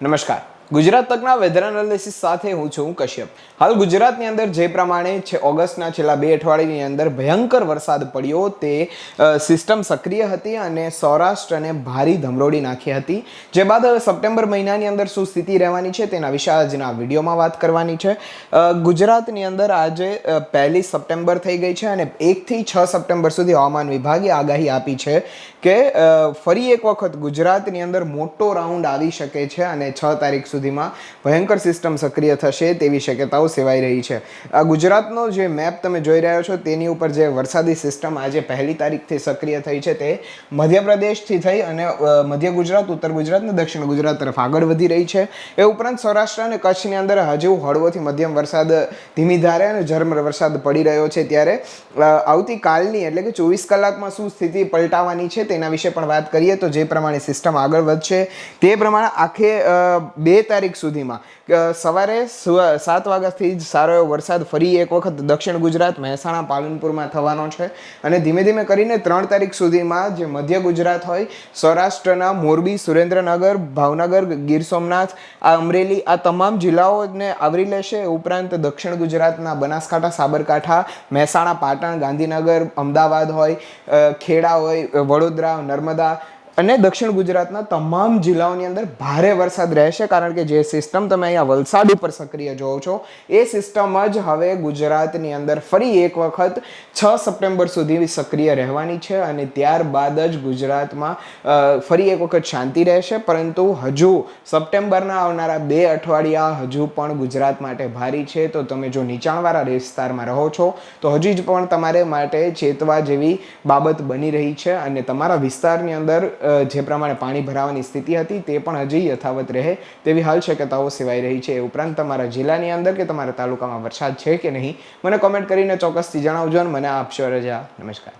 નમસ્કાર ગુજરાત તકના weather analysis સાથે હું છું કશ્યપ. હાલ ગુજરાતની અંદર જે પ્રમાણે છે, ઓગસ્ટના છેલ્લા બે અઠવાડિયાની અંદર ભયંકર વરસાદ પડ્યો, તે સિસ્ટમ સક્રિય હતી અને સૌરાષ્ટ્ર અને ભારી ધમરોડી નાખી હતી. જે બાદ સપ્ટેમ્બર મહિનાની અંદર શું સ્થિતિ રહેવાની છે, તેના વિશે આજના વિડીયોમાં વાત કરવાની છે. ગુજરાતની અંદર આજે પહેલી સપ્ટેમ્બર થઈ ગઈ છે અને એકથી છ સપ્ટેમ્બર સુધી હવામાન વિભાગે આગાહી આપી છે કે ફરી એક વખત ગુજરાતની અંદર મોટો રાઉન્ડ આવી શકે છે અને છ તારીખ સુધીમાં ભયંકર સિસ્ટમ સક્રિય થશે તેવી શક્યતાઓ સેવાઈ રહી છે. આ ગુજરાતનો જે મેપ તમે જોઈ રહ્યા છો તેની ઉપર જે વરસાદી સિસ્ટમ આજે પહેલી તારીખથી સક્રિય થઈ છે તે મધ્યપ્રદેશથી થઈ અને મધ્ય ગુજરાત, ઉત્તર ગુજરાત અને દક્ષિણ ગુજરાત તરફ આગળ વધી રહી છે. એ ઉપરાંત સૌરાષ્ટ્ર અને કચ્છની અંદર હજુ હળવોથી મધ્યમ વરસાદ ધીમી ધારે અને ઝરમર વરસાદ પડી રહ્યો છે ત્યારે આવતીકાલની એટલે કે ચોવીસ કલાકમાં શું સ્થિતિ પલટાવાની છે તેના વિશે પણ વાત કરીએ તો જે પ્રમાણે સિસ્ટમ આગળ વધશે તે પ્રમાણે આખે બે તારીખ સુધીમાં. સવારે સાત વાગ્યાથી જ સારો એવો વરસાદ ફરી એક વખત દક્ષિણ ગુજરાત, મહેસાણા, પાલનપુરમાં થવાનો છે. અને ધીમે ધીમે કરીને ત્રણ તારીખ સુધીમાં જે મધ્ય ગુજરાત હોય, સૌરાષ્ટ્રના મોરબી, સુરેન્દ્રનગર, ભાવનગર, ગીર સોમનાથ, આ અમરેલી, આ તમામ જિલ્લાઓને આવરી લેશે. ઉપરાંત દક્ષિણ ગુજરાતના બનાસકાંઠા, સાબરકાંઠા, મહેસાણા, પાટણ, ગાંધીનગર, અમદાવાદ હોય ખેડા હોય, વડોદરા, નર્મદા અને દક્ષિણ ગુજરાતના તમામ જિલ્લાઓની અંદર ભારે વરસાદ રહેશે કારણ કે જે સિસ્ટમ તમે અહીંયા વલસાડ ઉપર સક્રિય જોવો છો, એ સિસ્ટમ જ હવે ગુજરાતની અંદર ફરી એક વખત છ સપ્ટેમ્બર સુધી સક્રિય રહેવાની છે અને ત્યારબાદ જ ગુજરાતમાં ફરી એક વખત શાંતિ રહેશે. પરંતુ હજુ સપ્ટેમ્બરના આવનારા બે અઠવાડિયા હજુ પણ ગુજરાત માટે ભારી છે. તો તમે જો નીચાણવાળા વિસ્તારમાં રહો છો, તો હજી જ પણ તમારે માટે ચેતવા જેવી બાબત બની રહી છે અને તમારા વિસ્તારની અંદર જે પ્રમાણે પાણી ભરાવાની સ્થિતિ હતી તે પણ હજી યથાવત રહે તેવી હાલ શક્યતાઓ સેવાઈ રહી છે. ઉપરાંત તમારા જિલ્લાની અંદર કે તમારા તાલુકામાં વરસાદ છે કે નહીં, મને કોમેન્ટ કરીને ચોક્કસથી જણાવજો અને મને આપશો રજા. નમસ્કાર.